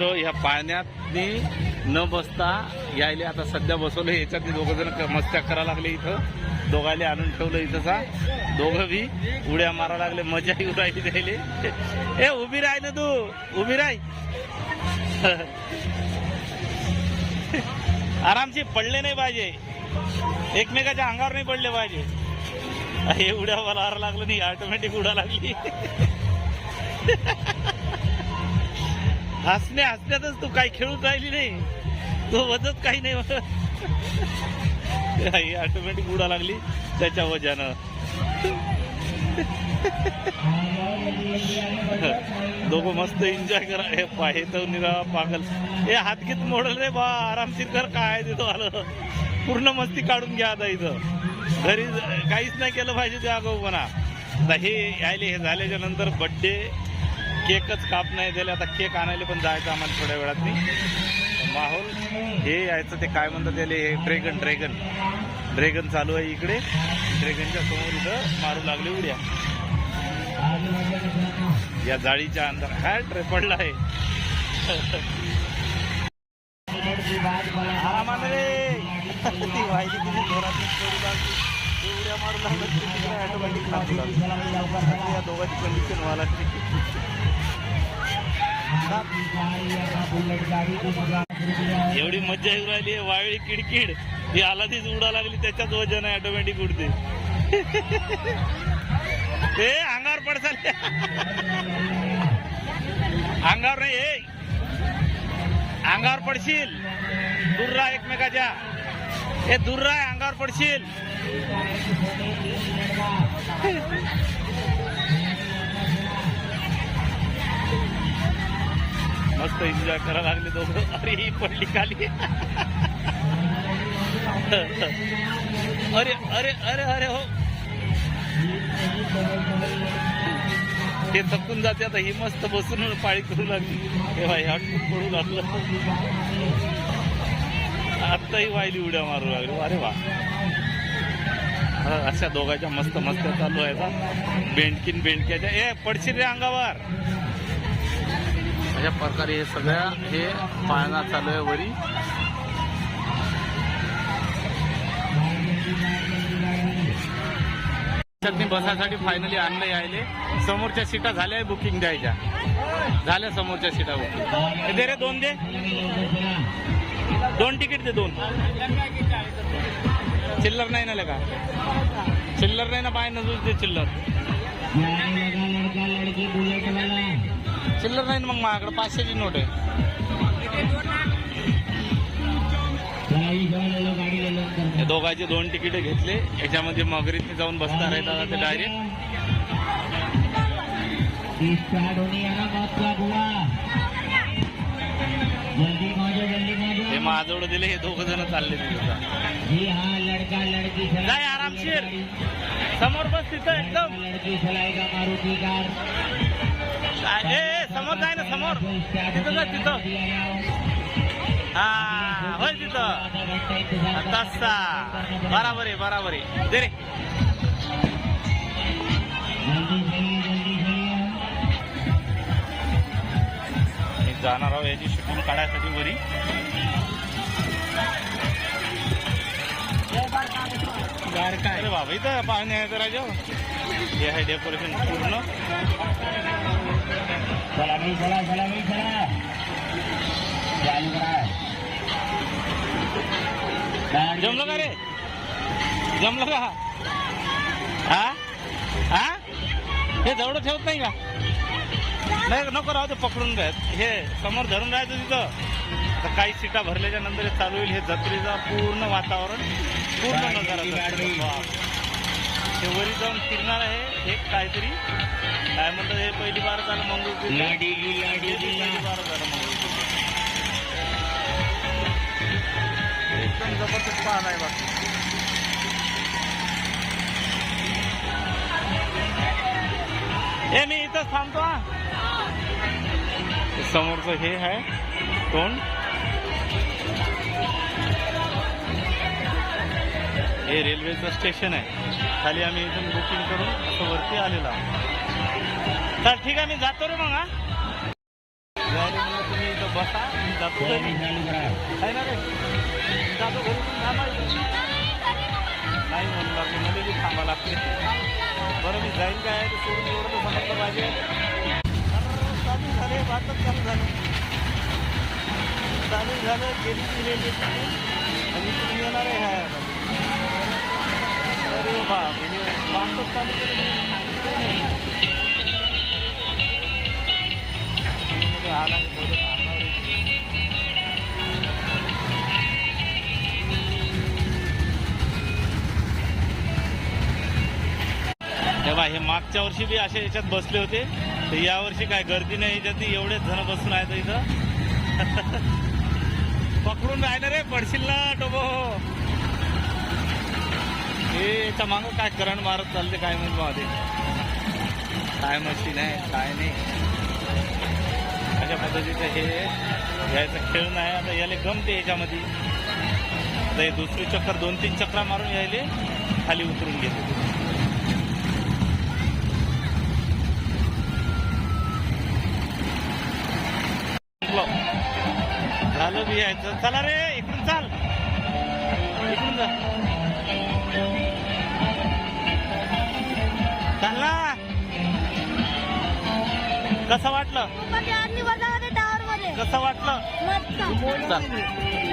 तो ह्या पाण्यात न बसता यायले आता सध्या बसवलं याच्यात दोघं जण मस्त्या करायला लागले इथं. दोघाले आणून ठेवलं इथंचा. दोघं बी उड्या मारा लागले मजा येऊ राहिली त्याले ए उभी राह ना तू उभी राह. आरामशी पडले नाही पाहिजे. एकमेकाच्या अंगावर नाही पडले पाहिजे. हे उड्या मला लागलं नाही ऑटोमॅटिक उडा लागली. हसण्या हसण्यातच तू काही खेळून राहिली नाही. तो वजत काही नाही ऑटोमॅटिक उडा लागली. त्याच्या वजानं दोघं मस्त एन्जॉय करा. हे पाहे तर निरा पागल. हे हात घेत मोडल रे बा. आरामशीर कर. काय देतो आलं. पूर्ण मस्ती काढून घ्या आता इथं. घरी काहीच नाही केलं पाहिजे ते अगोपणा म्हणा आता हे यायले हे झाल्याच्यानंतर बड्डे केकच काप नाही दिले आता केक आणायला पण जायचं आम्हाला थोड्या वेळात नाही. माहोल हे यायचं ते काय म्हणतात त्याले हे ड्रॅगन ड्रॅगन ड्रॅगन चालू आहे इकडे. ड्रॅगनच्या समोर इथं मारू लागले उड्या. या जाळीच्या अंदर काय ट्रे पडला आहे उड्या मारू लागला तिकडे ऑटोमॅटिक या दोघांची कंडिशन व्हायला एवढी मज्जा येऊ राहिली आहे, किडकिड ही आला तीच उडा लागली त्याच्याच वजन आहे ऑटोमॅटिक उडते. ते अंगावर पडसाल. अंगावर नाही ए. अंगावर पडशील. दुर्रा एकमेकाच्या. हे दुर्रा अंगावर पडशील. मस्त एन्जॉय करायला लागले दोघं. अरे ही पडली खाली. अरे अरे अरे अरे हो. ते थकून जाते आता ही मस्त बसून पाळी करू लागली. तेव्हा ह्या पडू लागलं. आत्ताही वायली उड्या मारू लागली. अरे वा. अशा दोघांच्या मस्त मस्त चालू आहे बेंडकीन बेंडक्याच्या. ए पडशील रे अंगावर. अशा प्रकारे हे सगळ्या हे पाळणा चालू आहे वरी. मी बसासाठी फायनली आणलं यायले. समोरच्या सीटा झाल्या बुकिंग द्यायच्या. झाल्या समोरच्या सीटा बुकिंग दे रे दोन दे. दोन तिकीट दे दोन. चिल्लर नाही ना का चिल्लर नाही ना बाय नजूच दे चिल्लर. चिल्लर नाही ना मग माझ्याकडे पाचशेची नोट आहे. हे दोघांचे दोन तिकीट घेतले. याच्यामध्ये मगरीत जाऊन बसणार आहेत आता ते डायरेक्ट हे माझजवळ दिले हे दोघ जण चालले तिथे. जी हाँ लड़का लड़की चलाएगा जाय आरामशीर. समोर बस तिथं एकदम. ए समोर जाय ना समोर. तिथं जा तिथं. हा होय तिथं. तसा बराबर आहे बराबर. आहे दे रे. जाणार आहोत याची शूटिंग काढायसाठी वरी. अरे बाबा इथं पाहणे आहे तर राजा हे आहे डेकोरेशन पूर्ण. चला चला करा. जमलं का रे? जमलं का? हा? हा? हे जवळ ठेवत नाही का? नाही नको राहू ते पकडून घ्या. हे समोर धरून राहायचं तिथं. तर काही सीटा भरल्याच्या नंतर हे चालू होईल. हे जत्रेचा पूर्ण वातावरण पूर्ण नजारा. हे वरी जाऊन फिरणार आहे एक काहीतरी. काय म्हणतात हे पहिली बार झालं मंगळूर लाडीली लाडीली पहिली बार झालं मंगळूर एकदम जबरदस्त पाहणं आहे बाकी. हे मी इथंच थांबतो हा. समोरचं हे आहे. तोंड हे रेल्वेचं स्टेशन आहे. खाली आम्ही इथून बुकिंग करून असं वरती आलेलो आहोत. तर ठीक आहे मी जातो रे मग तुम्ही इथं बसा मी जातो आहे ना रे? जातो घरी. नाही म्हणू लागले मला बी थांबा लागते. बरं मी जाईन काय? ते सोडून एवढं तर समजलं पाहिजे. चालू झाले चालू झालं. चालू झालं गेली ती रेल्वे आणि तुम्ही येणार आहे ह्या अरे बा म्हणजे वाटच चालू केलं. म्हणजे आला हे मागच्या वर्षी बी असे याच्यात बसले होते. तर यावर्षी काय गर्दी नाही याच्यात एवढेच जण बसून आहेत इथं. पकडून राहिलं रे पडशील ना टोबो हे याच्या मागं काय करंट मारत चालते काय म्हणतो आधी. काय मशीन आहे काय नाही. अशा पद्धतीचं हे यायचं खेळ नाही. आता याले गमते याच्यामध्ये. आता हे दुसरी चक्कर दोन तीन चक्रा मारून यायले खाली उतरून गेले. यायचं चला रे इकडून चाल. इकडून जा. चालला. कसं वाटलं? मध्ये टावर मध्ये. कसं वाटलं? मस्त. चल.